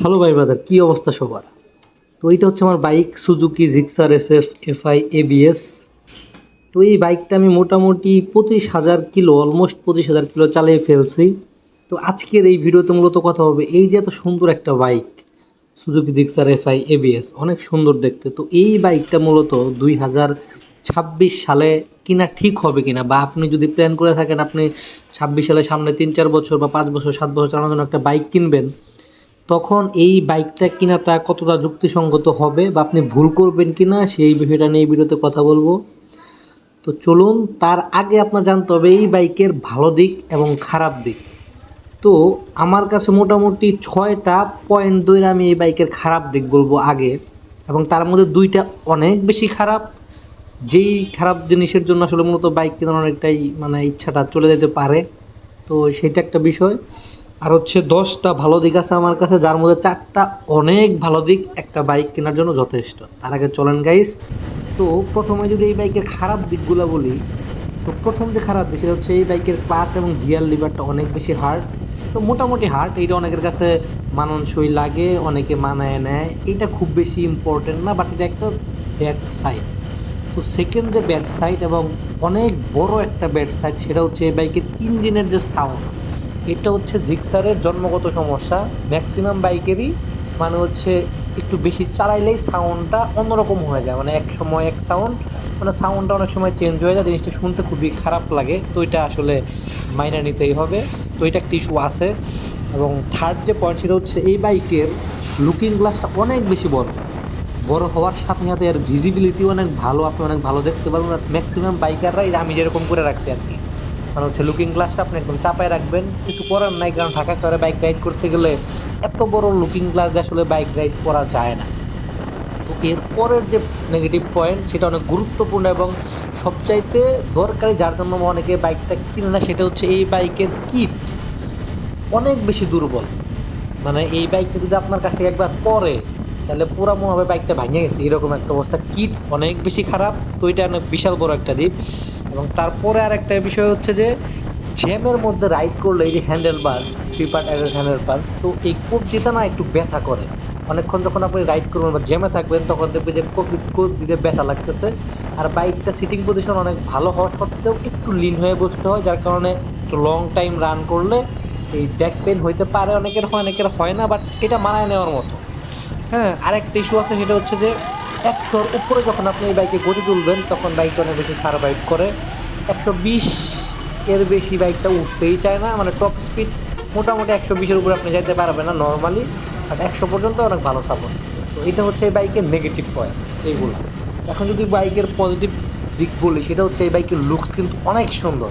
Hello ভাই brother কী অবস্থা সবার? তো এইটা হচ্ছে আমার bike Suzuki Gixxer S F FI ABS তো এই বাইকটা আমি মোটামুটি পঁচিশ হাজার কিলো অলমোস্ট পঁচিশ হাজার কিলো চালিয়ে ফেলছি। তো আজকের এই ভিডিওতে মূলত কথা হবে, এই যে এত সুন্দর একটা bike Suzuki Gixxer FI ABS অনেক সুন্দর দেখতে। তো এই বাইকটা মূলত দুই হাজার ছাব্বিশ সালে কিনা ঠিক হবে কিনা, বা আপনি যদি প্ল্যান করে থাকেন আপনি ছাব্বিশ সালে সামনে তিন চার বছর বা পাঁচ বছর, সাত বছর চালানোর জন্য একটা বাইক কিনবেন তখন এই বাইকটা কেনাটা কতটা যুক্তিসঙ্গত হবে বা আপনি ভুল করবেন কি না সেই বিষয়টা নিয়ে ভিডিওতে কথা বলব। তো চলুন, তার আগে আপনার জানতে হবে এই বাইকের ভালো দিক এবং খারাপ দিক। তো আমার কাছে মোটামুটি ছয়টা পয়েন্ট ধরে আমি এই বাইকের খারাপ দিক বলব আগে এবং তার মধ্যে দুইটা অনেক বেশি খারাপ। যেই খারাপ জিনিসের জন্য আসলে মূলত বাইক কেনার অনেকটাই মানে ইচ্ছাটা চলে যেতে পারে। তো সেটা একটা বিষয়। আর হচ্ছে দশটা ভালো দিক আছে আমার কাছে, যার মধ্যে চারটা অনেক ভালো দিক, একটা বাইক কেনার জন্য যথেষ্ট। তার আগে চলেন গাইস তো প্রথমে যদি এই বাইকের খারাপ দিকগুলো বলি, তো প্রথম যে খারাপ দিক, সেটা হচ্ছে এই বাইকের ক্লাচ এবং গিয়ার লিভারটা অনেক বেশি হার্ড তো মোটামুটি হার্ড এইটা অনেকের কাছে মানানসই লাগে, অনেকে মানায় নেয়। এটা খুব বেশি ইম্পর্টেন্ট না বাট এটা একটা ব্যাড সাইড তো সেকেন্ড যে ব্যাড সাইড এবং অনেক বড় একটা ব্যাড সাইড সেটা হচ্ছে এই বাইকের ইঞ্জিনের যে সাউন্ড এটা হচ্ছে জিক্সারের জন্মগত সমস্যা। ম্যাক্সিমাম বাইকেরই মানে হচ্ছে একটু বেশি চালাইলেই সাউন্ডটা অন্যরকম হয়ে যায়। মানে এক সময় এক সাউন্ড মানে সাউন্ডটা অনেক সময় চেঞ্জ হয়ে যায়, জিনিসটা শুনতে খুবই খারাপ লাগে। তো এটা আসলে মাইনে নিতেই হবে। তো এটা একটা ইস্যু আছে। এবং থার্ড যে পয়েন্ট সেটা হচ্ছে এই বাইকের লুকিং গ্লাসটা অনেক বেশি বড়। বড় হওয়ার সাথে সাথে এর ভিজিবিলিটি অনেক ভালো, আপনি অনেক ভালো দেখতে পারবেন। ম্যাক্সিমাম বাইকাররাই আমি যেরকম করে রাখছি আর কি। মানে হচ্ছে লুকিং গ্লাসটা আপনি একদম চাপায় রাখবেন। কিছু করার নাই, কারণ ঢাকা শহরে বাইক রাইড করতে গেলে এত বড় লুকিং গ্লাস আসলে বাইক রাইড করা যায় না। তো এরপরের যে নেগেটিভ পয়েন্ট সেটা অনেক গুরুত্বপূর্ণ এবং সবচাইতে দরকারি যার জন্য অনেকে বাইকটা কিনে না, সেটা হচ্ছে এই বাইকের কিট অনেক বেশি দুর্বল। মানে এই বাইকটা যদি আপনার কাছ থেকে একবার পরে, তাহলে পুরো মনে হবে বাইকটা ভাঙে গেছে। এরকম একটা অবস্থা। কিট অনেক বেশি খারাপ। তো এটা অনেক বিশাল বড় একটা দ্বীপ এবং তারপরে আর একটা বিষয় হচ্ছে যে, জ্যামের মধ্যে রাইড করলে এই যে handle bar three part handle bar তো এই কবজিটা না একটু ব্যথা করে। অনেকক্ষণ যখন আপনি রাইড করবেন বা জ্যামে থাকবেন, তখন দেখবেন যে কফি কবজিতে ব্যথা লাগতেছে। আর বাইকটা সিটিং পজিশন অনেক ভালো হওয়া সত্ত্বেও একটু লিন হয়ে বসতে হয়, যার কারণে একটু লং টাইম রান করলে এই ব্যাক পেন হইতে পারে। অনেকের হয় অনেকের হয় না বাট এটা মানায় নেওয়ার মতো। হ্যাঁ আরেকটা ইস্যু আছে, সেটা হচ্ছে যে একশোর উপরে যখন আপনি এই বাইকে গতি তুলবেন, তখন বাইকটা অনেক বেশি সার্ভাইভ করে। একশো বিশ এর বেশি বাইকটা উঠতেই চায় না। মানে টপ স্পিড মোটামুটি একশো বিশের উপরে আপনি যাইতে পারবেন না নর্মালি বাট একশো পর্যন্ত অনেক ভালো সাপোর্ট তো এটা হচ্ছে এই বাইকের নেগেটিভ পয়েন্ট এইগুলো। এখন যদি বাইকের পজিটিভ দিক বলি, সেটা হচ্ছে এই বাইকের লুকস কিন্তু অনেক সুন্দর।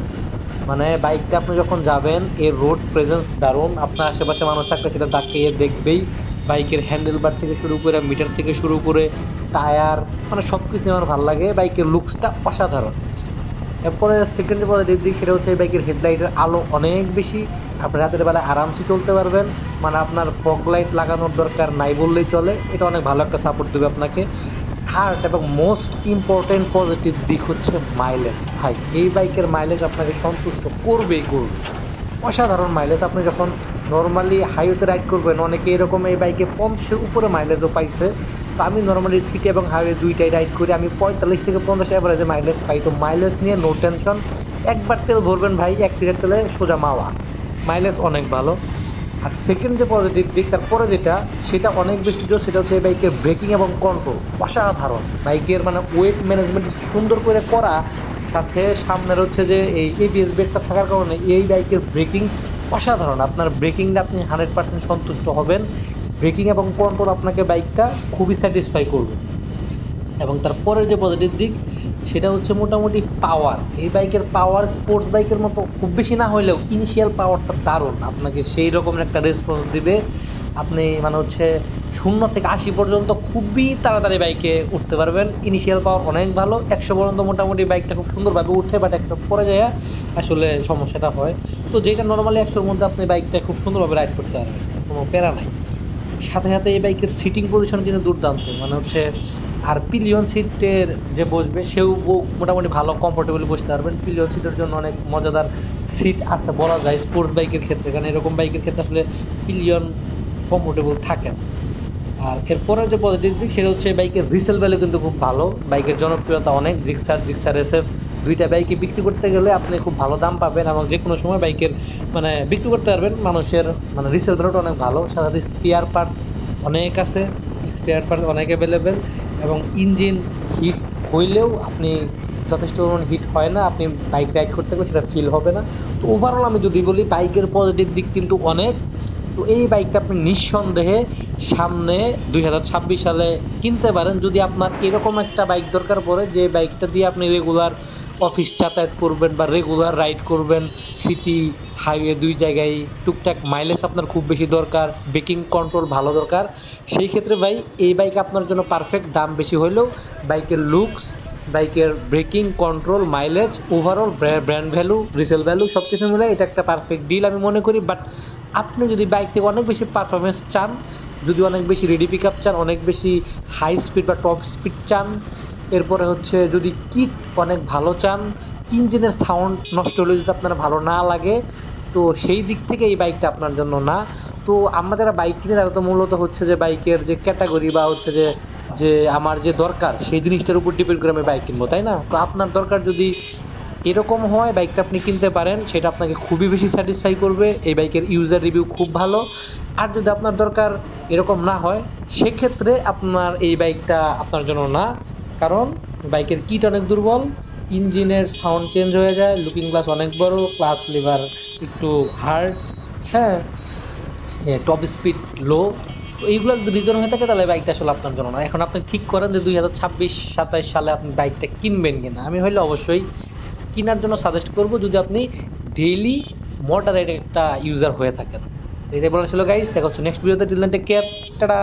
মানে বাইকটা আপনি যখন যাবেন, এর রোড প্রেজেন্স দারুণ। আপনার আশেপাশে মানুষ থাকলে সেটা তাকিয়ে দেখবেই। বাইকের হ্যান্ডেল বার থেকে শুরু করে মিটার থেকে শুরু করে টায়ার মানে সব কিছু আমার ভালো লাগে। বাইকের লুকসটা অসাধারণ। এরপরে সেকেন্ড পজিটিভ দিক সেটা হচ্ছে বাইকের হেডলাইটের আলো অনেক বেশি। আপনি রাতের বেলায় আরামসে চলতে পারবেন। মানে আপনার ফগ লাইট লাগানোর দরকার নাই বললেই চলে। এটা অনেক ভালো একটা সাপোর্ট দেবে আপনাকে। থার্ড এবং মোস্ট ইম্পর্টেন্ট পজিটিভ দিক হচ্ছে মাইলেজ ভাই, এই বাইকের মাইলেজ আপনাকে সন্তুষ্ট করবেই করবে। অসাধারণ মাইলেজ আপনি যখন নর্মালি হাইওয়েতে রাইড করবেন। অনেকে এরকম এই বাইকে পঞ্চাশের উপরে মাইলেজও পাইছে। তো আমি নর্মালি সিটি এবং হাইওয়ে দুইটাই রাইড করি। আমি পঁয়তাল্লিশ থেকে পঞ্চাশ অ্যাভারেজে মাইলেজ পাই। তো মাইলেজ নিয়ে নো টেনশন একবার তেল ভরবেন ভাই, এক লিটার তেলে সোজা মাওয়া। মাইলেজ অনেক ভালো। আর সেকেন্ড যে পজিটিভ দিক, তারপরে যেটা, সেটা অনেক বেশি জোর, সেটা হচ্ছে এই বাইকের ব্রেকিং এবং কন্ট্রোল অসাধারণ। বাইকের মানে ওয়েট ম্যানেজমেন্ট সুন্দর করে করা। সাথে সামনের হচ্ছে যে এই এবিএস ব্রেকটা থাকার কারণে এই বাইকের ব্রেকিং অসাধারণ। আপনার ব্রেকিংটা আপনি হান্ড্রেড পার্সেন্ট সন্তুষ্ট হবেন। ব্রেকিং এবং কন্ট্রোল আপনাকে বাইকটা খুবই স্যাটিসফাই করবে। এবং তারপরের যে পজিটিভ দিক, সেটা হচ্ছে মোটামুটি পাওয়ার এই বাইকের পাওয়ার স্পোর্টস বাইকের মতো খুব বেশি না হলেও ইনিশিয়াল পাওয়ারটা দারুণ। আপনাকে সেই রকম একটা রেসপন্স দিবে। আপনি মানে হচ্ছে শূন্য থেকে আশি পর্যন্ত খুবই তাড়াতাড়ি বাইকে উঠতে পারবেন। ইনিশিয়াল পাওয়ার অনেক ভালো, একশো পর্যন্ত মোটামুটি বাইকটা খুব সুন্দরভাবে উঠে বাট একশো পরে যায় আসলে সমস্যাটা হয়। তো যেটা নর্মালি একশোর মধ্যে আপনি বাইকটা খুব সুন্দরভাবে রাইড করতে পারবেন, কোনো প্যারা নাই। সাথে সাথে এই বাইকের সিটিং পজিশন কিন্তু দুর্দান্ত মানে হচ্ছে আর পিলিয়ন সিটের যে বসবে, সেও মোটামুটি ভালো কমফোর্টেবল বসতে পারবেন। পিলিয়ন সিটের জন্য অনেক মজাদার সিট আছে বলা যায় স্পোর্টস বাইকের ক্ষেত্রে। কারণ এরকম বাইকের ক্ষেত্রে আসলে পিলিয়ন কমফোর্টেবল থাকেন। আর এরপরে যে পজিটিভ দিক সেটা হচ্ছে বাইকের রিসেল ভ্যালু কিন্তু খুব ভালো। বাইকের জনপ্রিয়তা অনেক। জিক্সার জিক্সার এসএফ দুইটা বাইকে বিক্রি করতে গেলে আপনি খুব ভালো দাম পাবেন এবং যে কোনো সময় বাইকের মানে বিক্রি করতে পারবেন। মানুষের মানে রিসেল ভ্যালুটা অনেক ভালো। সাথে স্পেয়ার পার্টস অনেক আছে। স্পেয়ার পার্টস অনেক অ্যাভেলেবেল এবং ইঞ্জিন হিট হইলেও আপনি যথেষ্ট পরিমাণ হিট হয় না। আপনি বাইক রাইড করতে গেলে সেটা ফিল হবে না। তো ওভারঅল আমি যদি বলি, বাইকের পজিটিভ দিক কিন্তু অনেক। তো এই বাইকটা আপনি নিঃসন্দেহে সামনে দুই হাজার ছাব্বিশ সালে কিনতে পারেন। যদি আপনার এরকম একটা বাইক দরকার পড়ে, যে বাইকটা দিয়ে আপনি রেগুলার অফিস যাতায়াত করবেন বা রেগুলার রাইড করবেন সিটি হাইওয়ে দুই জায়গায়, টুকটাক মাইলেজ আপনার খুব বেশি দরকার ব্রেকিং কন্ট্রোল ভালো দরকার। সেই ক্ষেত্রে ভাই, এই বাইক আপনার জন্য পারফেক্ট দাম বেশি হলেও বাইকের লুকস বাইকের braking control mileage overall brand value resale value সব কিছু মিলে এটা একটা পারফেক্ট ডিল আমি মনে করি। বাট আপনি যদি বাইক থেকে অনেক বেশি পারফরমেন্স চান, যদি অনেক বেশি রেডি পিক আপ চান, অনেক বেশি হাই স্পিড বা টপ স্পিড চান, এরপরে হচ্ছে যদি কিক অনেক ভালো চান, ইঞ্জিনের সাউন্ড নষ্ট হলে যদি আপনার ভালো না লাগে, তো সেই দিক থেকে এই বাইকটা আপনার জন্য না। তো আমরা যারা বাইক কিনি, তারা তো মূলত হচ্ছে যে বাইকের যে ক্যাটাগরি বা হচ্ছে যে যে আমার যে দরকার, সেই জিনিসটার উপর ডিপেন্ড করে আমি বাইক কিনবো, তাই না? তো আপনার দরকার যদি এরকম হয়, বাইকটা আপনি কিনতে পারেন, সেটা আপনাকে খুবই বেশি স্যাটিসফাই করবে, এই বাইকের ইউজার রিভিউ খুব ভালো। আর যদি আপনার দরকার এরকম না হয়, সেক্ষেত্রে আপনার এই বাইকটা আপনার জন্য না। কারণ বাইকের কিট অনেক দুর্বল, ইঞ্জিনের সাউন্ড চেঞ্জ হয়ে যায় লুকিং গ্লাস অনেক বড় ক্লাচ লিভার একটু হার্ড হ্যাঁ টপ স্পিড লো তো এইগুলো যদি রিজন হয়ে থাকে, তাহলে বাইকটা আসলে আপনার জন্য না। এখন আপনি ঠিক করেন যে দুই হাজার ছাব্বিশ, সাতাইশ সালে আপনি বাইকটা কিনবেন কিনা। আমি হইলে অবশ্যই কেনার জন্য সাজেস্ট করব যদি আপনি ডেইলি মডারেট একটা ইউজার হয়ে থাকেন। এটাই বলা ছিল গাইজ দেখা হচ্ছে নেক্সট ভিডিওতে টিল টেক কেয়ার টাটা